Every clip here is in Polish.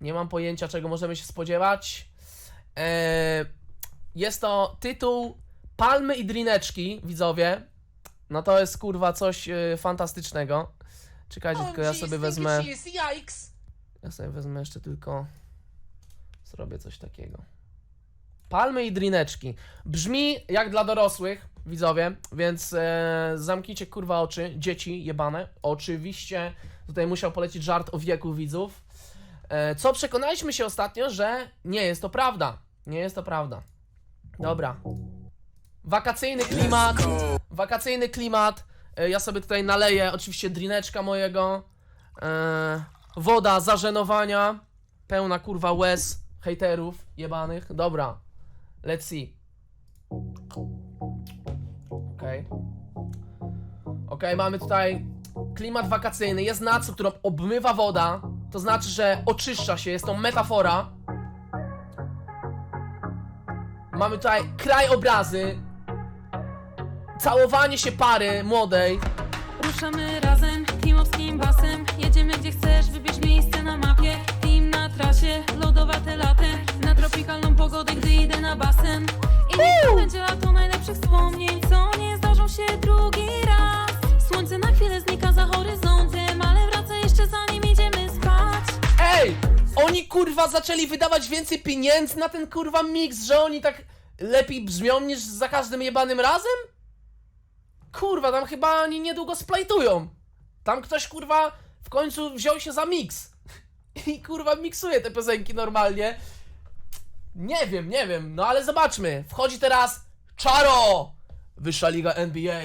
Nie mam pojęcia, czego możemy się spodziewać. Eee, jest to tytuł Palmy i drineczki, widzowie. No to jest kurwa coś e, fantastycznego. Czekajcie, tylko ja sobie wezmę. Ja sobie wezmę jeszcze tylko. Zrobię coś takiego. Palmy i drineczki. Brzmi jak dla dorosłych, widzowie, więc e, zamknijcie kurwa oczy, dzieci jebane. Oczywiście tutaj musiał polecić żart o wieku widzów. E, co przekonaliśmy się ostatnio, że nie jest to prawda. Nie jest to prawda. Dobra. Wakacyjny klimat. Wakacyjny klimat. E, ja sobie tutaj naleję oczywiście drineczka mojego. E, woda zażenowania. Pełna kurwa łez hejterów jebanych. Dobra. Let's see. Okej. Okej, mamy tutaj klimat wakacyjny. Jest nac, którą obmywa woda. To znaczy, że oczyszcza się. Jest to metafora. Mamy tutaj krajobrazy. Całowanie się pary młodej. Ruszamy razem, teamowskim basem Jedziemy gdzie chcesz, wybierz miejsce na mapie Team na trasie, lodowate latte Na tropikalną pogodę, gdy idę na basen I niech to będzie lato najlepszych wspomnień Co nie zdarzą się drugi raz Słońce na chwilę znika za horyzontem Ale wraca Oni kurwa zaczęli wydawać więcej pieniędzy na ten kurwa mix, że oni tak lepiej brzmią niż za każdym jebanym razem? Kurwa, tam chyba oni niedługo splajtują. Tam ktoś kurwa w końcu wziął się za mix. I kurwa miksuje te piosenki normalnie. Nie wiem, nie wiem, no ale zobaczmy. Wchodzi teraz Czaro! Wyższa liga NBA.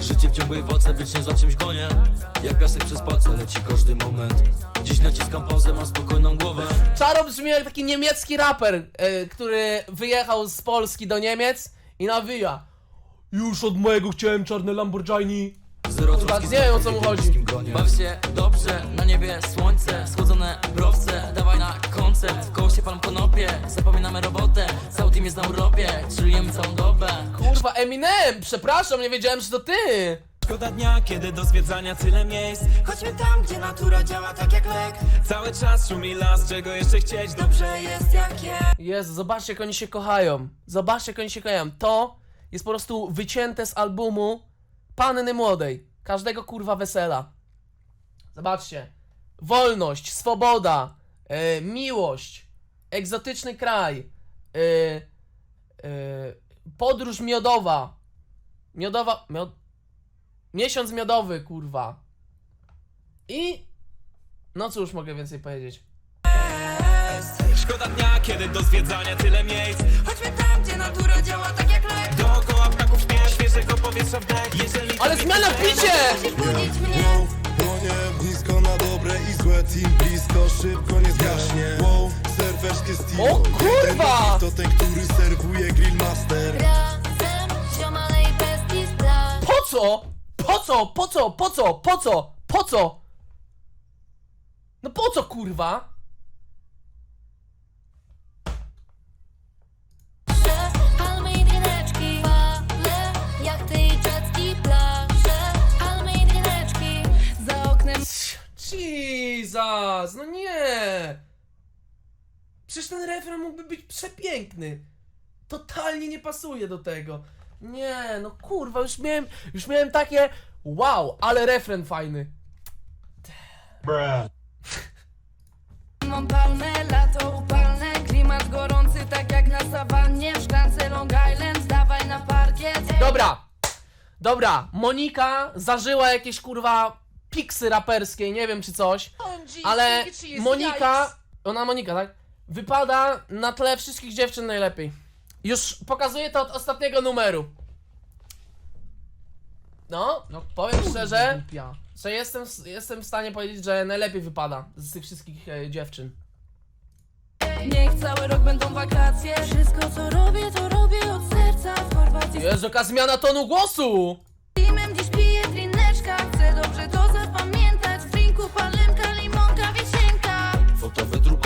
Życie w ciągłej walce, wiecznie za czymś gonię. Jak piasek przez palce leci każdy moment. Dziś naciskam pauzę, mam spokojną głowę. Czaro brzmi jak taki niemiecki raper, e, który wyjechał z Polski do Niemiec i nawija. Już od mojego chciałem czarne Lamborghini. Zero Kurwa, troski nie wiem, o co mu w chodzi. Baw się dobrze, na niebie słońce Schłodzone browce, dawaj na koncert W koło się palm konopie, zapominamy robotę team jest na urlopie, chillujemy całą dobę Kurwa, Eminem, przepraszam, nie wiedziałem, że to ty. Szkoda dnia, kiedy do zwiedzania tyle miejsc Chodźmy tam, gdzie natura działa tak jak lek Cały czas szumi las, czego jeszcze chcieć do... Dobrze jest jak jest Jezu, zobaczcie jak oni się kochają. Zobaczcie jak oni się kochają. To jest po prostu wycięte z albumu Panny Młodej. Każdego kurwa wesela. Zobaczcie. Wolność, swoboda, e, miłość, egzotyczny kraj, e, e, podróż miodowa, miodowa, miod, miesiąc miodowy, kurwa. I no cóż mogę więcej powiedzieć. Szkoda dnia, kiedy do zwiedzania tyle miejsc Chodźmy tam, gdzie natura działa tak jak lek Dookoła ptaków śpiew, świeżego powietrza wdech Jeżeli Ale zmiana w bicie! Musisz budzić mnie Wow, Płonie blisko na dobre i złe Team blisko, szybko nie zgaśnie Wow, serwerskie Steve O kurwa! To ten, który serwuje Grillmaster Razem, ziomale i bestii splash Po co? Po co? Po co? Po co? Po co? Po co? No po co kurwa? Palmy i drineczki Fale, jak ty i jetski plaże Palmy i drineczki Za oknem Jesus, no nie! Przecież ten refren mógłby być przepiękny. Totalnie nie pasuje do tego. Nie, no kurwa, już miałem, już miałem takie wow, ale refren fajny. Mam palmę, lato upalne Klimat gorący, tak jak na sawannie W szklance Long Island, dawaj na parkiet Dobra, dobra, Monika zażyła jakieś kurwa piksy raperskie, nie wiem czy coś, ale Monika, ona Monika, tak? Wypada na tle wszystkich dziewczyn najlepiej. Już pokazuję to od ostatniego numeru. No, no powiem szczerze, że jestem, jestem w stanie powiedzieć, że najlepiej wypada z tych wszystkich e, dziewczyn. Niech cały rok będą wakacje Wszystko co robię, to robię od serca W Chorwacji Jezu, jaka zmiana tonu głosu!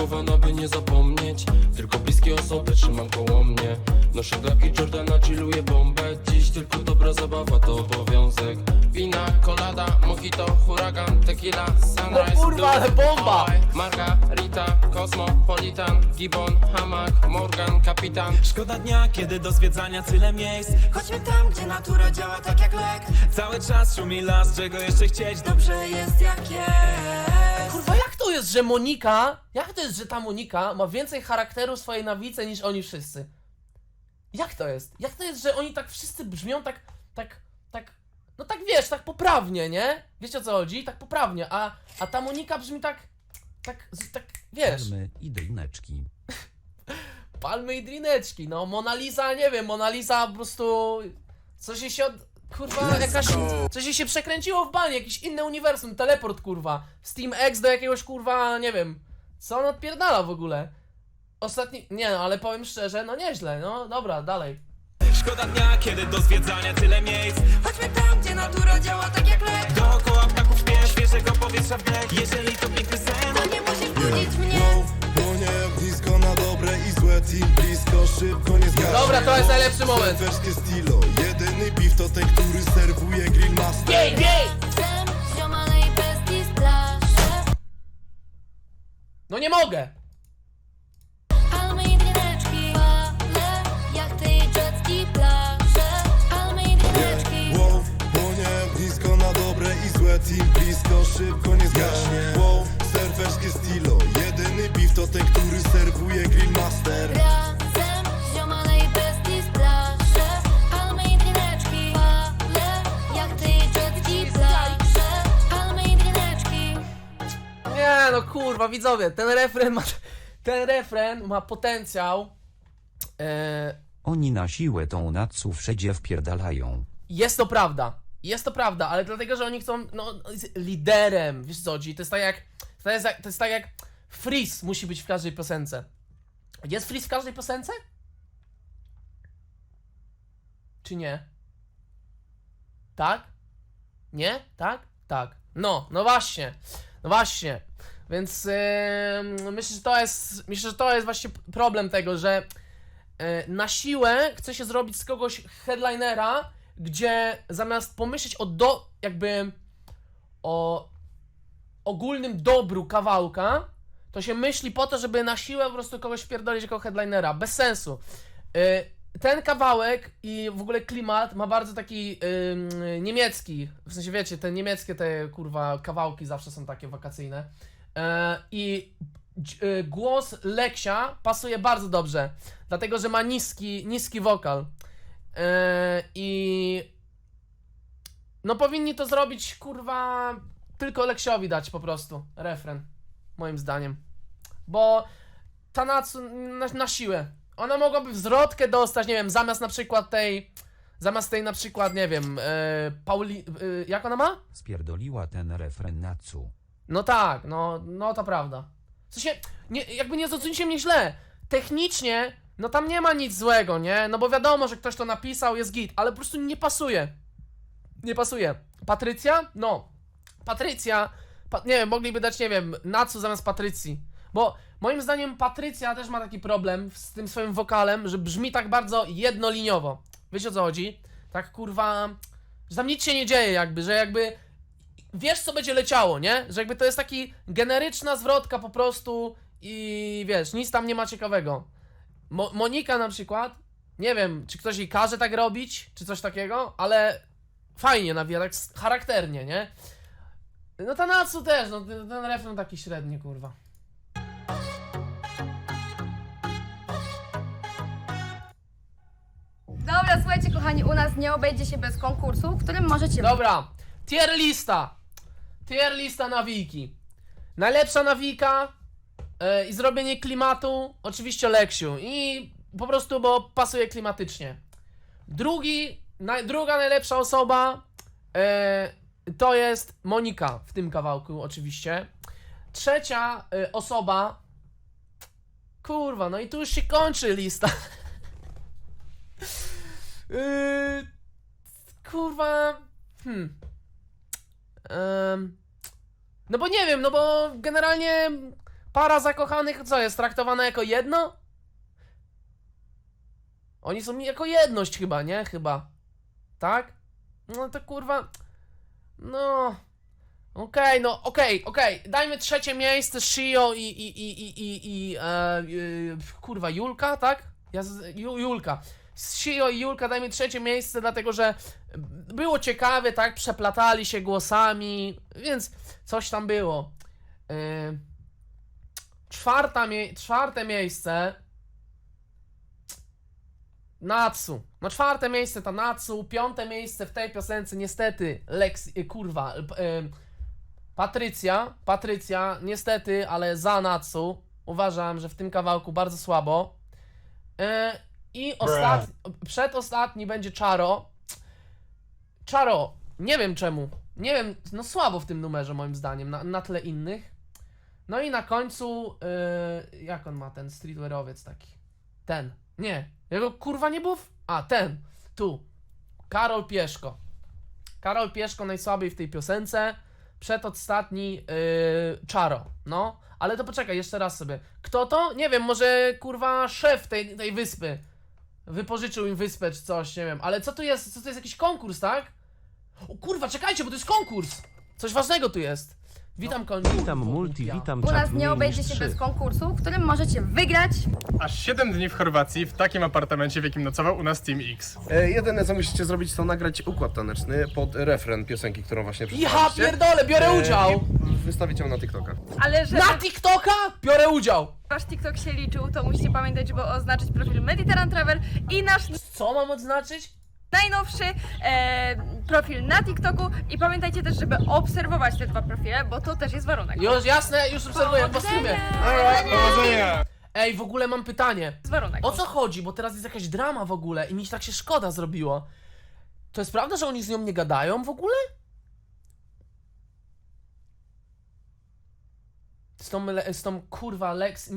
Wydrukowana, by nie zapomnieć. Tylko bliskie osoby trzymam koło mnie. Noszę klapki Jordana, chilluję bombę. Dziś tylko dobra zabawa, to obowiązek. Wina, kolada, mojito, huragan, tequila, sunrise No kurwa, ale bomba! Margarita, Cosmopolitan, Gibbon, Hamak, Morgan, Kapitan. Szkoda dnia, kiedy do zwiedzania tyle miejsc. Chodźmy tam, gdzie natura działa tak jak lek. Cały czas szumi las, czego jeszcze chcieć. Dobrze jest jak jest jest, że Monika, jak to jest, że ta Monika ma więcej charakteru swojej nawice niż oni wszyscy? Jak to jest? Jak to jest, że oni tak wszyscy brzmią tak, tak, tak, no tak wiesz, tak poprawnie, nie? Wiecie o co chodzi? Tak poprawnie, a, a ta Monika brzmi tak, tak, tak, wiesz, Palmy i drineczki. palmy i drineczki, no Mona Lisa, nie wiem, Mona Lisa po prostu, coś się od, kurwa, jakaś, coś jej się przekręciło w banie, jakiś inny uniwersum, teleport, kurwa, Steam X do jakiegoś, kurwa, nie wiem, co on odpierdala w ogóle? Ostatni, nie no, ale powiem szczerze, no nieźle, no dobra, dalej. Szkoda dnia, kiedy do zwiedzania tyle miejsc. Chodźmy tam, gdzie natura działa tak jak lek. Dookoła ptaków śpiew, świeżego powietrza wdech Jeżeli to piękny sen. To nie musisz budzić mnie blisko, szybko nie Dobra, to jest najlepszy moment. Surferskie stilo. Jedyny beef to ten, który serwuje No nie mogę! Widzowie, ten refren ma, ten refren ma potencjał, e, Oni na siłę tą Natsu wszędzie wpierdalają. Jest to prawda. Jest to prawda, ale dlatego, że oni chcą, no, z liderem, wiesz co to jest tak jak, to jest, jak- to jest tak jak Freeze musi być w każdej piosence. Jest Freeze w każdej piosence? Czy nie? Tak? Nie? Tak? Tak. No, no właśnie. No właśnie. Więc yy, myślę, że to jest, myślę, że to jest właśnie problem tego, że e, na siłę chce się zrobić z kogoś headlinera, gdzie zamiast pomyśleć o do, jakby o ogólnym dobru kawałka, to się myśli po to, żeby na siłę po prostu kogoś pierdolić jako headlinera. Bez sensu. E, Ten kawałek i w ogóle klimat ma bardzo taki ym, niemiecki, w sensie wiecie, te niemieckie te kurwa kawałki zawsze są takie wakacyjne. E, I y, głos Leksia pasuje bardzo dobrze, dlatego że ma niski, niski wokal. E, I no powinni to zrobić, kurwa, tylko Leksiowi dać po prostu refren, moim zdaniem. Bo Tanatsu na, na siłę. Ona mogłaby wzrotkę dostać, nie wiem, zamiast na przykład tej, zamiast tej na przykład, nie wiem, e, Pauli, e, jak ona ma? Spierdoliła ten refren Natsu. No tak, no, no to prawda. W sensie, nie, jakby nie zrozumcie mnie źle. Technicznie, no tam nie ma nic złego, nie? No bo wiadomo, że ktoś to napisał, jest git, ale po prostu nie pasuje. Nie pasuje. Patrycja? No. Patrycja, pa, nie wiem, mogliby dać, nie wiem, Natsu zamiast Patrycji. Bo moim zdaniem Patrycja też ma taki problem z tym swoim wokalem, że brzmi tak bardzo jednoliniowo. Wiecie o co chodzi? Tak kurwa, że tam nic się nie dzieje jakby, że jakby wiesz, co będzie leciało, nie? Że jakby to jest taki generyczna zwrotka po prostu i wiesz, nic tam nie ma ciekawego. Mo Monika na przykład, nie wiem, czy ktoś jej każe tak robić, czy coś takiego, ale fajnie nawija, tak charakternie, nie? No ta Natsu też, no ten ten refren taki średni, kurwa. Dobra, słuchajcie kochani, u nas nie obejdzie się bez konkursu, w którym możecie... Dobra, tier lista. Tier lista nawiki. Najlepsza nawika e, i zrobienie klimatu, oczywiście Leksiu. I po prostu, bo pasuje klimatycznie. Drugi, naj, druga najlepsza osoba e, to jest Monika w tym kawałku, oczywiście. Trzecia e, osoba. Kurwa, no i tu już się kończy lista. Yy, kurwa. Hmm. No bo nie wiem, no bo generalnie para zakochanych co jest traktowana jako jedno? Oni są jako jedność chyba, nie? Chyba. Tak? No to kurwa. No. Okej, no okej, okej. Dajmy trzecie miejsce Shio i i i i i, i e, y, kurwa Julka, tak? Ja Julka. Shio i Julka dajmy trzecie miejsce, dlatego że było ciekawe, tak? Przeplatali się głosami, więc coś tam było. Y, czwarta mie czwarte miejsce Natsu. No czwarte miejsce ta Natsu, piąte miejsce w tej piosence niestety Lex, y, kurwa, y, y, Patrycja, Patrycja, niestety, ale za Natsu. Uważam, że w tym kawałku bardzo słabo. Y, I ostatni, przedostatni będzie Czaro. Czaro, nie wiem czemu. Nie wiem, no słabo w tym numerze moim zdaniem, na, na tle innych. No i na końcu, y, jak on ma ten streetwearowiec taki? Ten. Nie. Jego kurwa nie był. W... A, ten. Tu. Karol Pieszko. Karol Pieszko najsłabiej w tej piosence. Przedostatni yy, Czaro. No. Ale to poczekaj, jeszcze raz sobie. Kto to? Nie wiem, może kurwa szef tej, tej wyspy. Wypożyczył im wyspę czy coś, nie wiem. Ale co tu jest? Co to jest jakiś konkurs, tak? O kurwa, czekajcie, bo to jest konkurs! Coś ważnego tu jest. Witam końcu. Witam multi, witam U nas nie obejdzie się bez konkursu, w którym możecie wygrać Aż 7 dni w Chorwacji w takim apartamencie, w jakim nocował u nas Team X. E, jedyne co musicie zrobić to nagrać układ taneczny pod refren piosenki, którą właśnie Ja przeczytaliście. pierdolę, biorę E, udział! i Wystawić ją na TikToka. Ale żeby Na TikToka biorę udział! wasz TikTok się liczył, to musicie pamiętać, żeby oznaczyć profil Mediterranean Travel i nasz Co mam odznaczyć? Najnowszy e, profil na TikToku i pamiętajcie też, żeby obserwować te dwa profile, bo to też jest warunek. Już, jasne, już obserwuję po streamie. Powodzenia! Ej, w ogóle mam pytanie. jest warunek. O co chodzi? Bo teraz jest jakaś drama w ogóle i mi się tak się szkoda zrobiło. To jest prawda, że oni z nią nie gadają w ogóle? Z tą, le- z tą kurwa Lex...